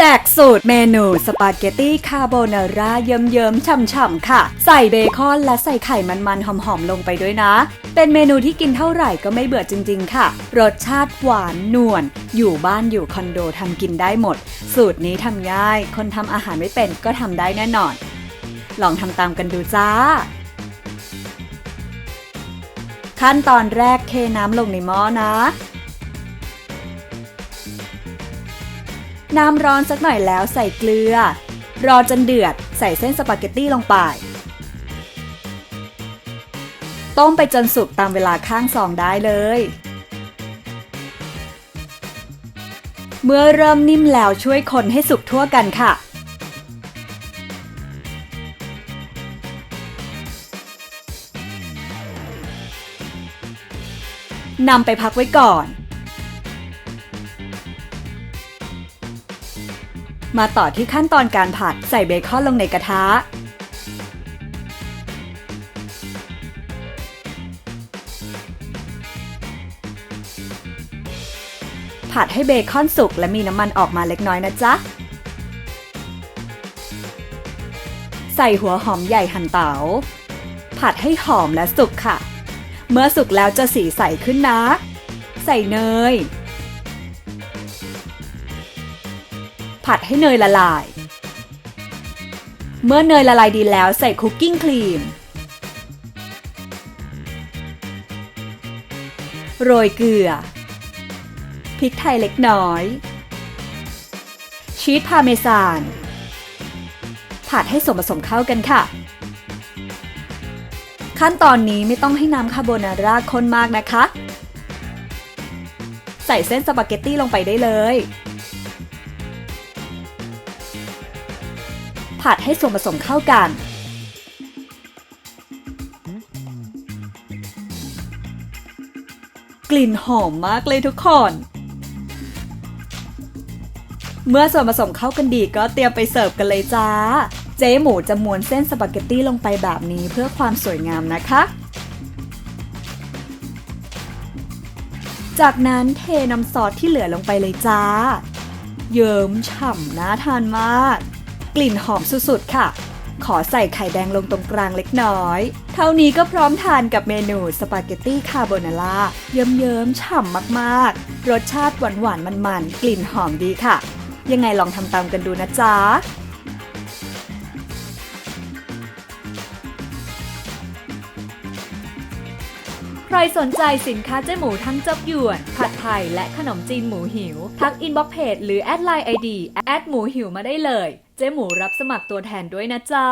แจกสูตรเมนูสปาเกตตี้คาโบนาร่าเยิ้มๆฉ่ำๆค่ะ ใส่เบคอนและใส่ไข่มันๆหอมๆลงไปด้วยนะ เป็นเมนูที่กินเท่าไหร่ก็ไม่เบื่อจริง ๆ ค่ะ รสชาติหวานนวลอยู่บ้านอยู่คอนโดทำกินได้หมด สูตรนี้ทำง่าย คนทำอาหารไม่เป็นก็ทำได้แน่นอน ลองทำตามกันดูจ้า ขั้นตอนแรกเทน้ำลงในหม้อนะ น้ำร้อนสักหน่อยแล้วใส่เกลือ รอจนเดือด ใส่เส้นสปาเกตตี้ลงไป ต้มไปจนสุกตามเวลาข้างซองได้เลย เมื่อเริ่มนิ่มแล้วช่วยคนให้สุกทั่วกันค่ะนำไปพักไว้ก่อน มาต่อที่ขั้นตอนการผัดใส่เบคอนลงในกระทะ ผัดให้เบคอนสุกและมีน้ำมันออกมาเล็กน้อยนะจ๊ะ ใส่หัวหอมใหญ่หั่นเตาผัดให้หอมและสุกค่ะ เมื่อสุกแล้วจะสีใสขึ้นนะ ใส่เนย ผัดให้เนยละลาย เมื่อเนยละลายดีแล้วใส่คุกกิ้งครีม โรยเกลือ พริกไทยเล็กน้อย ชีสพาเมซาน ผัดให้ส่วนผสมเข้ากันค่ะ ขั้นตอนนี้ไม่ต้องให้น้ำคาโบนาร่าข้นมากนะคะ ใส่เส้นสปาเกตตี้ลงไปได้เลย ผัดให้ส่วนผสมเข้ากัน กลิ่นหอมมากเลยทุกคน เมื่อส่วนผสมเข้ากันดีก็เตรียมไปเสิร์ฟกันเลยจ้า เจ๊หมูจะม้วนเส้นสปาเกตตี้ลงไปแบบนี้เพื่อความสวยงามนะคะจากนั้นเทน้ำซอสที่เหลือลงไปเลยจ้า เยิ้มฉ่ำน่าทานมาก กลิ่นหอมสุดๆ ค่ะ ขอใส่ไข่แดงลงตรงกลางเล็กน้อย เท่านี้ก็พร้อมทานกับเมนูสปาเกตตี้คาโบนาร่าเยิ้มๆ ฉ่ำมากๆ รสชาติหวานๆ มันๆ กลิ่นหอมดีค่ะ ยังไงลองทำตามกันดูนะจ๊ะ รสนใจสินค้าเจ๊หมูทั้งจับหยวน ผัดไทย และขนมจีนหมูหิว ทักอินบ็อกเพจหรือแอดไลน์ไอดีแอดหมูหิวมาได้เลย เจ๊หมูรับสมัครตัวแทนด้วยนะจ๊ะ